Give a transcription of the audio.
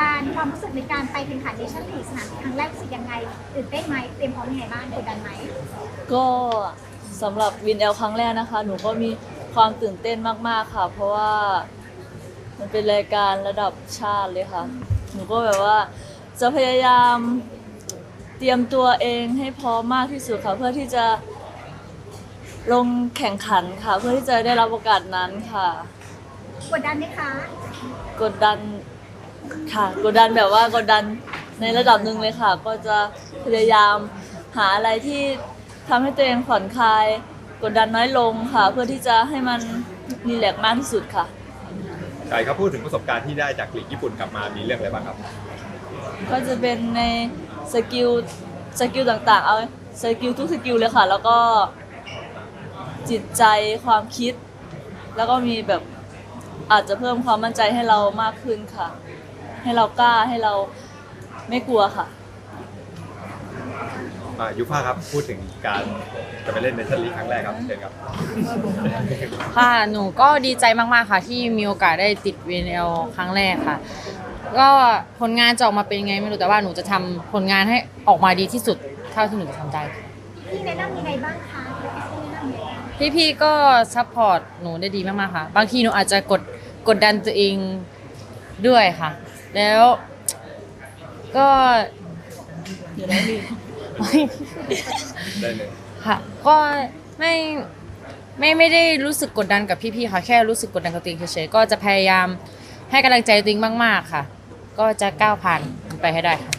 การความรู้สึกในการไปแข่งขันเนชั่นลีกสนามครั้งแรกรู้สึกยังไงตื่นเต้นไหมเตรียมพร้อมยังไงบ้างกดดันไหมก็สำหรับวินเอลครั้งแรกนะคะ หนูก็มีความตื่นเต้นมากๆค่ะ เพราะว่ามันเป็นรายการระดับชาติเลยค่ะ หนูก็แบบว่าจะพยายามเตรียมตัวเองให้พร้อมมากที่สุดค่ะ เพื่อที่จะลงแข่งขันค่ะ เพื่อที่จะได้รับโอกาสนั้นค่ะ กดดันไหมคะ กดดัน ค่ะกดดันแบบว่ากดดันในระดับหนึ่งเลยค่ะ ก็จะพยายามหาอะไรที่ทำให้ตัวเองผ่อนคลาย กดดันน้อยลงค่ะ เพื่อที่จะให้มันรีแลกซ์มากที่สุดค่ะ ไก่ครับพูดถึงประสบการณ์ที่ได้จากลีกญี่ปุ่นกลับมามีเรื่องอะไรบ้างครับ ก็จะเป็นในสกิลสกิลต่างๆ เอาสกิลทุกสกิลเลยค่ะ แล้วก็จิตใจความคิด แล้วก็มีแบบ อาจจะเพิ่มความมั่นใจให้เรามากขึ้นค่ะ ให้เรากล้าให้เราไม่กลัวค่ะ อ่ายูฟ่าครับพูดถึงการจะไปเล่นในชั่นลีกครั้งแรกครับเชิญครับ ค่ะ หนูก็ดีใจมาก ๆ ค่ะ ที่มีโอกาสได้ติด VNL ครั้งแรกค่ะ ก็ผลงานจะออกมาเป็นยังไงไม่รู้แต่ว่าหนูจะทำผลงานให้ออกมาดีที่สุดเท่าที่หนูจะทำได้ค่ะพี่แนะนำยังไงบ้างคะพี่แนะนำยังไงบ้างพี่ๆก็ซัพพอร์ตหนูได้ดีมาก ๆ ค่ะ บางทีหนูอาจจะกด กดดันตัวเองด้วยค่ะ แล้วก็เดี๋ยวนะพี่ได้เลยค่ะ ก็ไม่ไม่ไม่ได้รู้สึกกดดันกับพี่ๆค่ะแค่รู้สึกกดดันกับตัวเองเฉยๆก็จะพยายามให้กำลังใจตัวเองมาก ๆค่ะ ก็จะก้าวผ่านมันไปให้ได้ค่ะ